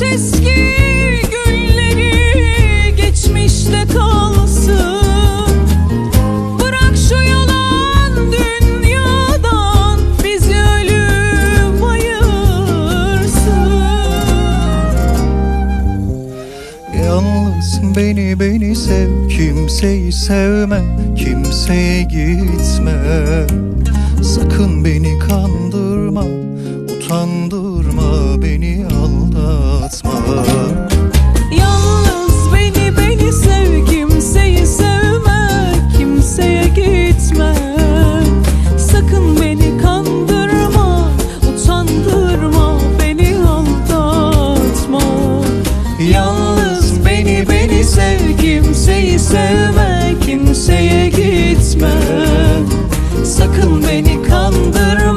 Unut günleri geçmişte kalsın. Bırak şu yalan dünyadan bizi ölüm ayırsın. Beni beni sev Kimseyi sevme Kimseye gitme. Sakın beni kandırma Utandırma Beni aldatma Yalnız beni beni sev kimseyi sevme Kimseye gitme. Sakın beni kandırma.